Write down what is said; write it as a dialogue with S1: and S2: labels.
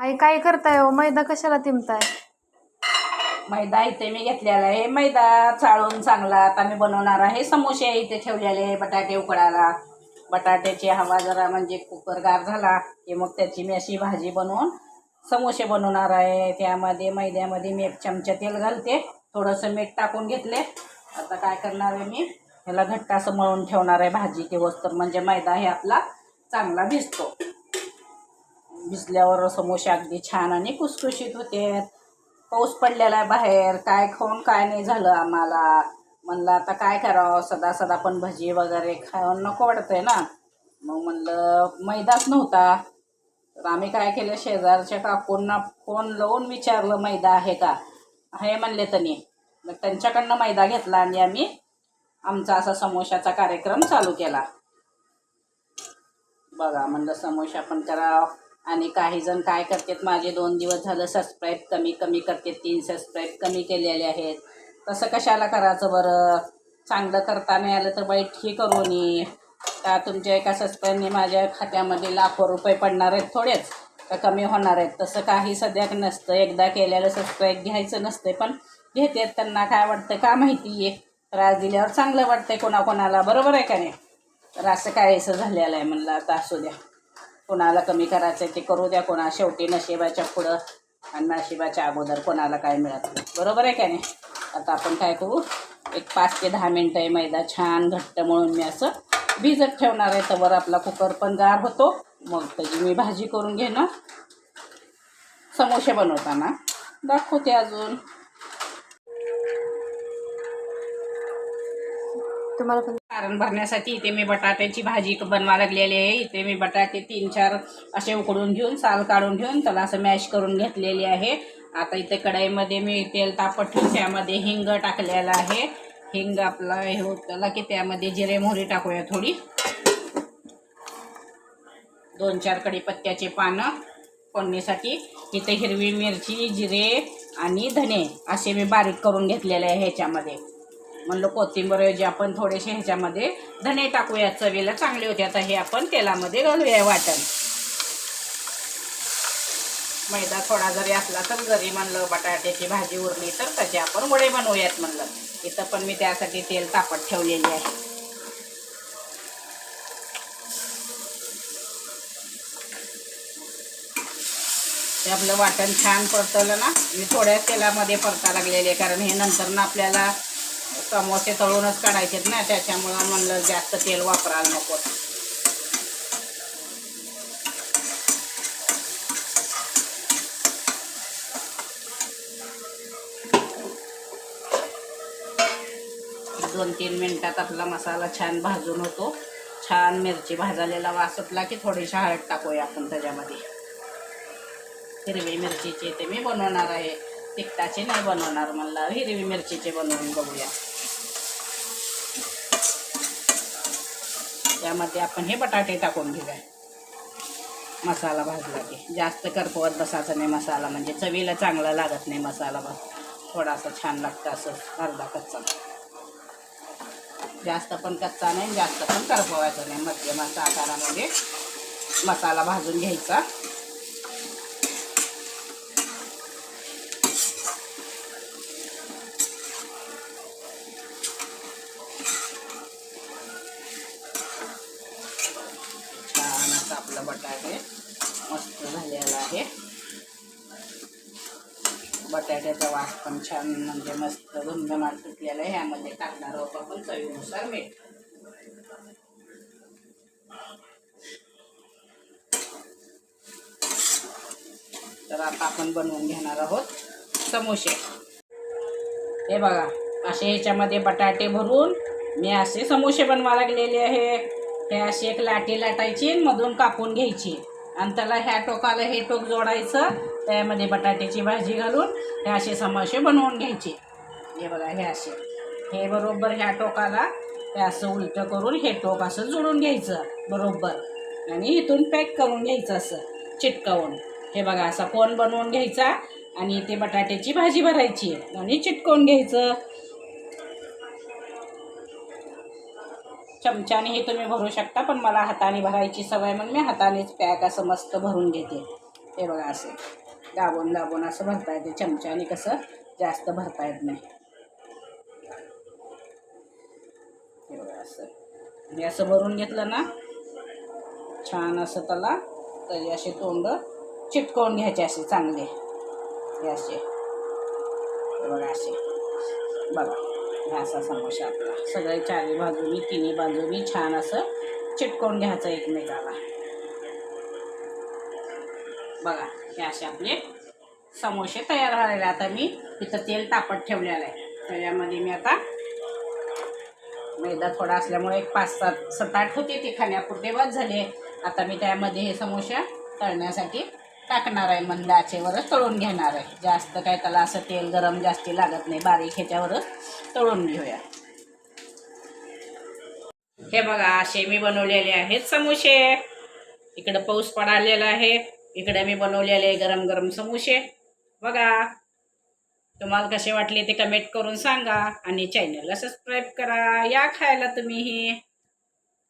S1: आई काय करताय हो? मैदा कशाला तिमताय
S2: मैदा इथे मी घेतलेला आहे. मैदा चाळून चांगला आता मी बनवणार आहे. समोसे इथे ठेवलेले आहे बटाटे उकडायला बटाट्याची हवा जरा म्हणजे कुकर गार झाला की मग त्याची मी अशी भाजी बनवून समोसे बनवणार आहे. त्यामध्ये मैद्यामध्ये मी एक चमचा तेल घालते. थोडंसं मीठ टाकून घेतले. आता काय करणार आहे मी? ह्याला घट्ट असं मळून ठेवणार आहे भाजी ते वस्तर म्हणजे मैदा हे आपला चांगला भिजतो. भिजल्यावर समोसे अगदी छान आणि कुसकुशीत होते. पाऊस पडलेला आहे बाहेर काय खाऊन काय नाही झालं आम्हाला. म्हणलं आता काय करावं? सदा सदा पण भजी वगैरे खाऊन नको वाटतंय ना. मग म्हणलं मैदाच नव्हता. तर आम्ही काय केलं शेजारच्या काकूंना फोन लावून विचारलं मैदा आहे का? आहे म्हणले त्यांनी. मग त्यांच्याकडनं मैदा घेतला आणि आम्ही आमचा असा समोशाचा कार्यक्रम चालू केला. बघा म्हणलं समोसा पण करा आणि काही जण काय करतात माझे दोन दिवस झालं सबस्क्राईब कमी कमी करतात तीन सबस्क्राईब कमी केलेले आहेत. तसं कशाला करायचं बरं? चांगलं करता नाही आलं तर वाईट करू नये. का तुमच्या एका सबस्क्राईबने माझ्या खात्यामध्ये लाखो रुपये पडणार आहेत थोडेच? का कमी होणार आहेत? तसं काही सध्या नसतं. एकदा केलेलं सबस्क्राईब घ्यायचं नसते पण घेतात. त्यांना काय वाटतं का माहिती आहे? त्रास दिल्यावर चांगलं वाटतंय कोणाकोणाला. बरोबर आहे का नाही? तर असं काय असं झालेलं आहे म्हणलं आता असू द्या. कोणाला कमी करायचं आहे ते करू द्या कोणा शेवटी नशिबाच्या पुढं आणि नशिबाच्या अगोदर कोणाला काय मिळत नाही. बरोबर आहे का नाही? आता आपण काय करू? एक पाच ते दहा मिनटं आहे मैदा छान घट्ट म्हणून मी असं भिजत ठेवणार आहे. तर आपला कुकर पण गार होतो. मग त्याची मी भाजी करून घेणं समोसे बनवताना दाखवते अजून.
S1: तुम्हाला पण
S2: कारण भरण्यासाठी इथे मी बटाट्याची भाजी बनवा लागलेली आहे. इथे मी बटाटे तीन चार असे उकडून घेऊन साल काढून घेऊन त्याला असं मॅश करून घेतलेली आहे. आता इथे कढाईमध्ये मी तेल तापट ठेवून त्यामध्ये हिंग टाकलेला आहे. हिंग आपला हे होतं की त्यामध्ये जिरे मोहरी टाकूया थोडी. दोन चार कडीपत्त्याचे पानं फोडणीसाठी. इथे हिरवी मिरची जिरे आणि धने असे मी बारीक करून घेतलेले आहे ह्याच्यामध्ये. म्हणलं कोथिंबीर आपण थोडेसे ह्याच्यामध्ये धने टाकूया चवीला चांगले होते. आता हे आपण तेलामध्ये घालूया वाटण. मैदा थोडा जरी असला तर जरी म्हणलं बटाट्याची भाजी उरली तर त्याचे आपण वडे बनवूयात म्हणलं. इथं पण मी त्यासाठी तेल तापत ठेवलेली आहे. ते आपलं वाटण छान परतवलं ना. मी थोड्या तेलामध्ये परता लागलेले कारण हे नंतर ना आपल्याला समोसे तळूनच काढायचेत ना त्याच्यामुळं म्हणलं जास्त तेल वापरायला नको. दोन तीन मिनिटात आपला मसाला छान भाजून होतो. छान मिरची भाजलेला वास सुटला की थोडीशी हळद टाकूया आपण त्याच्यामध्ये. हिरवी मिरचीचे ते मी बनवणार आहे. तिखटाचे नाही बनवणार मला हिरवी मिरचीचे बनवून बघूया. त्यामध्ये आपण हे बटाटे टाकून घेऊया. मसाला भाजला की. जास्त करपवत बसायचं नाही मसाला म्हणजे चवीला चांगला लागत नाही मसाला भाज थोडासा छान लागतं असं अर्धा कच्चा. जास्त पण कच्चा नाही जास्त पण करपवायचं नाही. मध्यम असा आकारामध्ये मसाला भाजून घ्यायचा छान असं आपलं बटाटे मस्त झालेला आहे. बटाट्याचा वास पण छान म्हणजे मस्त घमघमाट सुटलेला आहे. ह्यामध्ये टाकणार आहोत आपण चवीनुसार मीठ. तर आता आपण बनवून घेणार आहोत समोसे. हे बघा असे ह्याच्यामध्ये बटाटे भरून मी असे समोसे बनवा लागलेले आहे. हे अशी एक लाटी लाटायची मधून कापून घ्यायची. आणि त्याला ह्या टोकाला हे टोक जोडायचं. त्यामध्ये बटाट्याची भाजी घालून हे असे समोसे बनवून घ्यायचे. हे बघा हे असे. हे बरोबर ह्या टोकाला हे असं उलटं करून हे टोक असं जोडून घ्यायचं. बरोबर. आणि इथून पॅक करून घ्यायचं असं. चिटकवून. हे बघा असा कोण बनवून घ्यायचा आणि ते बटाट्याची भाजी भरायची आणि चिटकवून घ्यायचं. चमच्याने हे तुम्ही भरू शकता पण मला हाताने भरायची सवय म्हणून मी हातानेच पॅक असं मस्त भरून घेते. हे बघा असे दाबून दाबून असं भरता येते. चमच्याने कसं जास्त भरता येत नाही. हे बघा असं. हे असं भरून घेतलं ना छान असं त्याला तरी असे तोंड चिटकवून घ्यायचे असे चांगले. हे असे. बघा असे. बघा. हे असा समोसा आपला सगळे चारी बाजूनी तिन्ही बाजूनी छान असं चिटकवून घ्यायचं एकमेकाला बघा हे असे आपले समोसे तयार झालेले आता मी तिथं तेल तापत ठेवलेलं आहे. त्याच्यामध्ये मी आता मैदा थोडा असल्यामुळे एक पाच सात सात आठ होते ते खाण्यापुरते बस झाले. आता मी त्यामध्ये हे समोसे तळण्यासाठी टाकणार आहे मंद आचेवरच तळून घेणार आहे. जास्त काय त्याला असं तेल गरम जास्ती लागत नाही. बारीक ह्याच्यावरच तळून घेऊया. हे बघा असे मी बनवलेले आहेत समोसे. इकडं पाऊस पडालेला आहे. इकडे मी बनवलेले गरम गरम समोसे. बघा तुम्हाला कसे वाटले ते कमेंट करून सांगा आणि चॅनलला सबस्क्राईब करा. या खायला तुम्हीही.